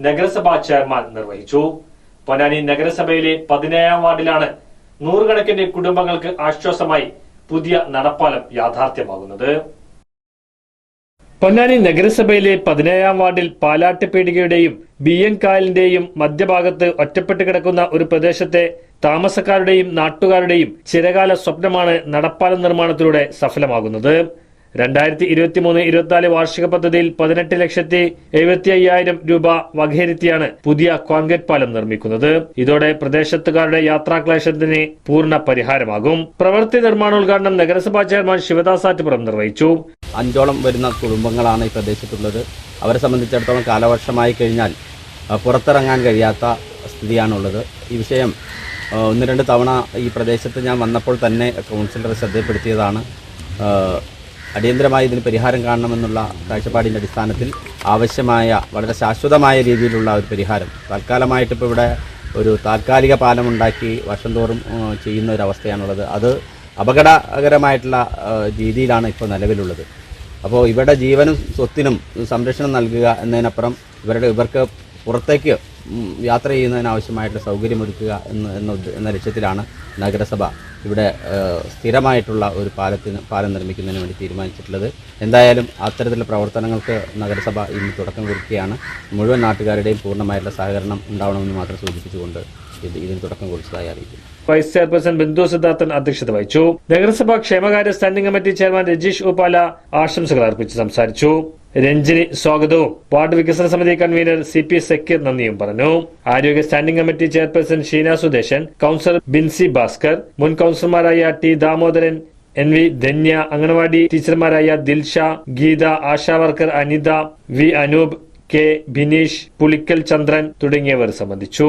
നഗരസഭാ ചെയർമാൻ നിർവഹിച്ചു. പൊന്നാനി നഗരസഭയിലെ പതിനേഴാം വാർഡിലാണ് നൂറുകണക്കിന് കുടുംബങ്ങൾക്ക് ആശ്വാസമായി പുതിയ നടപ്പാലം യാഥാർത്ഥ്യമാകുന്നത്. പൊന്നാനി നഗരസഭയിലെ പതിനേഴാം വാർഡിൽ പാലാട്ട് പീടികയുടെയും ബി എൻ കായലിന്റെയും മധ്യഭാഗത്ത് ഒറ്റപ്പെട്ട് കിടക്കുന്ന ഒരു പ്രദേശത്തെ താമസക്കാരുടെയും നാട്ടുകാരുടെയും ചിരകാല സ്വപ്നമാണ് നടപ്പാലം നിർമ്മാണത്തിലൂടെ സഫലമാകുന്നത്. രണ്ടായിരത്തി ഇരുപത്തി മൂന്ന് ഇരുപത്തിനാല് വാർഷിക പദ്ധതിയിൽ പതിനെട്ട് ലക്ഷത്തി എഴുപത്തി അയ്യായിരം രൂപ വകയിരുത്തിയാണ് പുതിയ കോൺക്രീറ്റ് പാലം നിർമ്മിക്കുന്നത്. ഇതോടെ പ്രദേശത്തുകാരുടെ യാത്രാക്ലേശത്തിന് പൂർണ പരിഹാരമാകും. പ്രവൃത്തി നിർമ്മാണോദ്ഘാടനം നഗരസഭാ ചെയർമാൻ ശിവദാസ് ആറ്റുപുറം നിർവഹിച്ചു. അഞ്ചോളം വരുന്ന കുടുംബങ്ങളാണ് ഈ പ്രദേശത്തുള്ളത്. അവരെ സംബന്ധിച്ചിടത്തോളം കാലവർഷമായി കഴിഞ്ഞാൽ പുറത്തിറങ്ങാൻ കഴിയാത്ത സ്ഥിതിയാണുള്ളത്. ഈ വിഷയം ഒന്ന് രണ്ട് തവണ ഈ പ്രദേശത്ത് ഞാൻ വന്നപ്പോൾ തന്നെ കൗൺസിലർ ശ്രദ്ധപ്പെടുത്തിയതാണ് അടിയന്തരമായി ഇതിന് പരിഹാരം കാണണമെന്നുള്ള കാഴ്ചപ്പാടിന്റെ അടിസ്ഥാനത്തിൽ ആവശ്യമായ വളരെ ശാശ്വതമായ രീതിയിലുള്ള ഒരു പരിഹാരം. തൽക്കാലമായിട്ട് ഇപ്പോൾ ഇവിടെ ഒരു താൽക്കാലിക പാലമുണ്ടാക്കി വർഷം തോറും ചെയ്യുന്ന ഒരു അവസ്ഥയാണുള്ളത്. അത് അപകടകരമായിട്ടുള്ള രീതിയിലാണ് ഇപ്പോൾ നിലവിലുള്ളത്. അപ്പോൾ ഇവരുടെ ജീവനും സ്വത്തിനും സംരക്ഷണം നൽകുക എന്നതിനപ്പുറം ഇവരുടെ ഇവർക്ക് പുറത്തേക്ക് യാത്ര ചെയ്യുന്നതിനാവശ്യമായിട്ടുള്ള സൗകര്യമൊരുക്കുക എന്ന എന്ന ലക്ഷ്യത്തിലാണ് നഗരസഭ ഇവിടെ സ്ഥിരമായിട്ടുള്ള ഒരു പാലത്തിന് പാലം നിർമ്മിക്കുന്നതിന് വേണ്ടി തീരുമാനിച്ചിട്ടുള്ളത്. എന്തായാലും അത്തരത്തിലുള്ള പ്രവർത്തനങ്ങൾക്ക് നഗരസഭ ഇന്ന് തുടക്കം കുറിക്കുകയാണ്. മുഴുവൻ നാട്ടുകാരുടെയും പൂർണമായിട്ടുള്ള സഹകരണം ഉണ്ടാവണമെന്ന് മാത്രം സൂചിപ്പിച്ചുകൊണ്ട് ഇത് ഇതിന് തുടക്കം കുറിച്ചതായി അറിയിക്കുന്നു. വൈസ് ചെയർപേഴ്സൺ ബിന്ദു സിദ്ധാർത്ഥൻ അധ്യക്ഷത വഹിച്ചു. നഗരസഭാ ക്ഷേമകാര്യ standing committee chairman Rajeesh Upala ആശംസകൾ അർപ്പിച്ച് സംസാരിച്ചു. രഞ്ജിനി സ്വാഗതവും. വാർഡ് വികസന സമിതി കൺവീനർ സി പി സക്കീർ നന്ദിയും പറഞ്ഞു. ആരോഗ്യ standing committee chairperson Sheena Sudesan councillor Binsi Bhaskar മുൻ കൌൺസിലർമാരായ T Damodaran N V Dhanya anganwadi ടീച്ചർമാരായ Dilsha Geetha Asha worker Anitha V Anoop K Bineesh Pulikkal Chandran തുടങ്ങിയവർ സംബന്ധിച്ചു.